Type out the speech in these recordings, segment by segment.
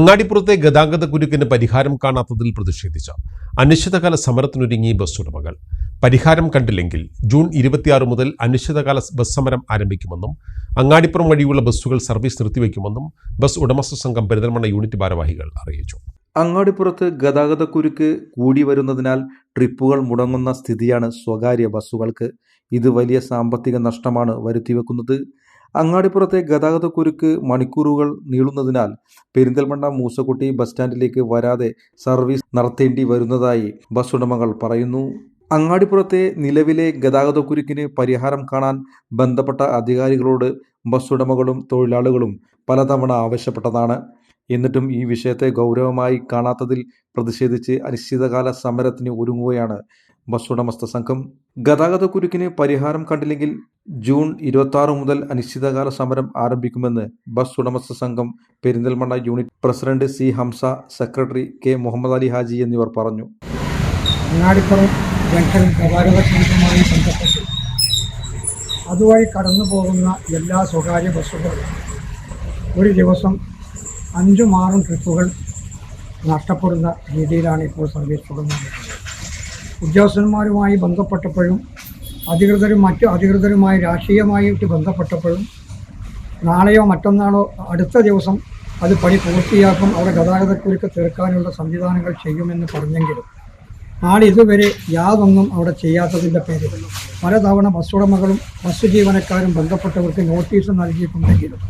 അങ്ങാടിപ്പുറത്തെ ഗതാഗത കുരുക്കിന് പരിഹാരം കാണാത്തതിൽ പ്രതിഷേധിച്ച അനിശ്ചിതകാല സമരത്തിനൊരുങ്ങി ബസ് ഉടമകൾ പരിഹാരം കണ്ടില്ലെങ്കിൽ ജൂൺ ഇരുപത്തിയാറ് മുതൽ അനിശ്ചിതകാല ബസ് സമരം ആരംഭിക്കുമെന്നും അങ്ങാടിപ്പുറം വഴിയുള്ള ബസ്സുകൾ സർവീസ് നിർത്തിവെക്കുമെന്നും ബസ് ഉടമസ്ഥ സംഘം പെരിന്തൽമണ്ണ യൂണിറ്റ് ഭാരവാഹികൾ അറിയിച്ചു. അങ്ങാടിപ്പുറത്ത് ഗതാഗത കുരുക്ക് കൂടി വരുന്നതിനാൽ ട്രിപ്പുകൾ മുടങ്ങുന്ന സ്ഥിതിയാണ് സ്വകാര്യ ബസ്സുകൾക്ക്. ഇത് വലിയ സാമ്പത്തിക നഷ്ടമാണ് വരുത്തിവെക്കുന്നത്. അങ്ങാടിപ്പുറത്തെ ഗതാഗതക്കുരുക്ക് മണിക്കൂറുകൾ നീളുന്നതിനാൽ പെരിന്തൽമണ്ണ മൂസക്കുട്ടി ബസ് സ്റ്റാൻഡിലേക്ക് വരാതെ സർവീസ് നടത്തേണ്ടി വരുന്നതായി ബസ് ഉടമകൾ പറയുന്നു. അങ്ങാടിപ്പുറത്തെ നിലവിലെ ഗതാഗതക്കുരുക്കിന് പരിഹാരം കാണാൻ ബന്ധപ്പെട്ട അധികാരികളോട് ബസ് ഉടമകളും തൊഴിലാളികളും പലതവണ ആവശ്യപ്പെട്ടതാണ്. എന്നിട്ടും ഈ വിഷയത്തെ ഗൗരവമായി കാണാത്തതിൽ പ്രതിഷേധിച്ച് അനിശ്ചിതകാല സമരത്തിന് ഒരുങ്ങുകയാണ് ബസ് ഉടമസ്ഥ സംഘം. ഗതാഗതക്കുരുക്കിന് പരിഹാരം കണ്ടില്ലെങ്കിൽ ജൂൺ ഇരുപത്തി മുതൽ അനിശ്ചിതകാല സമരം ആരംഭിക്കുമെന്ന് ബസ് ഉടമസ്ഥ സംഘം Perinthalmanna unit president C Hamza secretary K Muhammad Ali Haji എന്നിവർ പറഞ്ഞു. അതുവഴി കടന്നു പോകുന്ന എല്ലാ സ്വകാര്യ ബസ്സുകളും ഒരു ദിവസം അഞ്ചും ആറും ട്രിപ്പുകൾ നഷ്ടപ്പെടുന്ന രീതിയിലാണ് ഇപ്പോൾ സർവീസ് തുടങ്ങുന്നത്. ഉദ്യോഗസ്ഥന്മാരുമായി ബന്ധപ്പെട്ടപ്പോഴും അധികൃതരും മറ്റു അധികൃതരുമായി രാഷ്ട്രീയമായിട്ട് ബന്ധപ്പെട്ടപ്പോഴും നാളെയോ മറ്റന്നാളോ അടുത്ത ദിവസം അത് പണി പൂർത്തിയാക്കും അവിടെ ഗതാഗതക്കുരുക്ക് തീർക്കാനുള്ള സംവിധാനങ്ങൾ ചെയ്യുമെന്ന് പറഞ്ഞെങ്കിലും ഇതുവരെ യാതൊന്നും അവിടെ ചെയ്യാത്തതിന്റെ പേരിൽ പലതവണ ബസ് ഉടമകളും ബസ് ജീവനക്കാരും ബന്ധപ്പെട്ടവർക്ക് നോട്ടീസ് നൽകിയിട്ടുണ്ടെങ്കിലും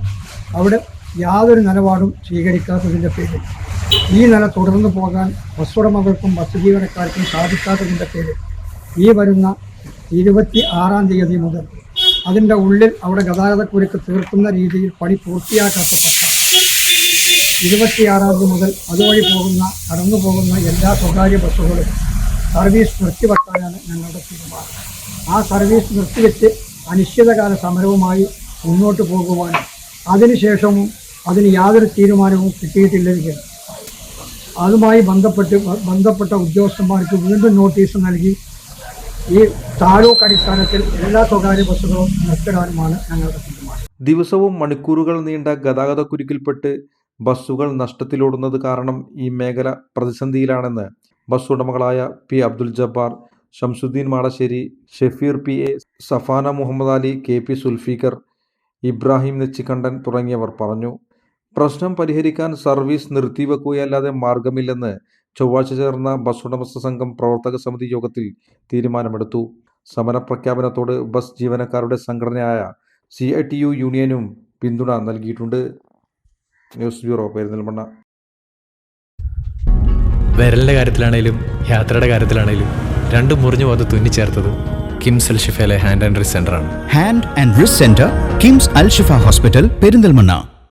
അവിടെ യാതൊരു നിലപാടും സ്വീകരിക്കാത്തതിന്റെ പേരിൽ ഈ നില തുടർന്നു പോകാൻ ബസ് ഉടമകൾക്കും ബസ് ജീവനക്കാർക്കും സാധിക്കാത്തതിന്റെ പേരിൽ ഈ വരുന്ന ഇരുപത്തി ആറാം തീയതി മുതൽ അതിന്റെ ഉള്ളിൽ അവിടെ ഗതാഗതക്കുരുക്ക് തീർക്കുന്ന രീതിയിൽ പണി പൂർത്തിയാക്കാത്ത പക്ഷം ഇരുപത്തിയാറാം തീയതി മുതൽ അതുവഴി പോകുന്ന കടന്നു പോകുന്ന എല്ലാ സ്വകാര്യ ബസ്സുകളും സർവീസ് നിർത്തിവെക്കാനാണ് ഞങ്ങളുടെ തീരുമാനം. ആ സർവീസ് നിർത്തിവെച്ച് അനിശ്ചിതകാല സമരവുമായി മുന്നോട്ട് പോകുവാനും അതിനുശേഷവും അതിന് യാതൊരു തീരുമാനവും കിട്ടിയിട്ടില്ലെങ്കിൽ അതുമായി ബന്ധപ്പെട്ട് ബന്ധപ്പെട്ട ഉദ്യോഗസ്ഥന്മാർക്ക് വീണ്ടും നോട്ടീസ് നൽകി ഈ താലൂക്ക് അടിസ്ഥാനത്തിൽ എല്ലാ സ്വകാര്യ ബസ്സുകളും നിർത്തിടാനുമാണ് ഞങ്ങളുടെ തീരുമാനം. ദിവസവും മണിക്കൂറുകൾ നീണ്ട ഗതാഗതക്കുരുക്കിൽപ്പെട്ട് ബസ്സുകൾ നഷ്ടത്തിലോടുന്നത് കാരണം ഈ മേഖല പ്രതിസന്ധിയിലാണെന്ന് bus ഉടമകളായ P Abdul Jabbar Shamsuddin Madasseri Shefeer P A Safana Muhammad Ali K P Sulfiqar Ibrahim Nechikkandan തുടങ്ങിയവർ പറഞ്ഞു. പ്രശ്നം പരിഹരിക്കാൻ സർവീസ് നിർത്തിവെക്കുകയല്ലാതെ മാർഗമില്ലെന്ന് ചൊവ്വാഴ്ച ചേർന്ന ബസ് ഉടമസ്ഥ സംഘം പ്രവർത്തക സമിതി യോഗത്തിൽ തീരുമാനമെടുത്തു. സമരപ്രഖ്യാപനത്തോട് ബസ് ജീവനക്കാരുടെ സംഘടനയായ സി ഐ ടി യു യൂണിയനും പിന്തുണ നൽകിയിട്ടുണ്ട്. News bureau Perinthalmanna. വിരലിന്റെ കാര്യത്തിലാണെങ്കിലും യാത്രയുടെ കാര്യത്തിലാണെങ്കിലും രണ്ടും മുറിഞ്ഞു പോകാതെ തുന്നിച്ചേർത്തത് കിംസ് അൽ ഷിഫയിലെ hand and wrist സെന്ററാണ് hand and wrist centre KIMS Al Shifa hospital Perinthalmanna.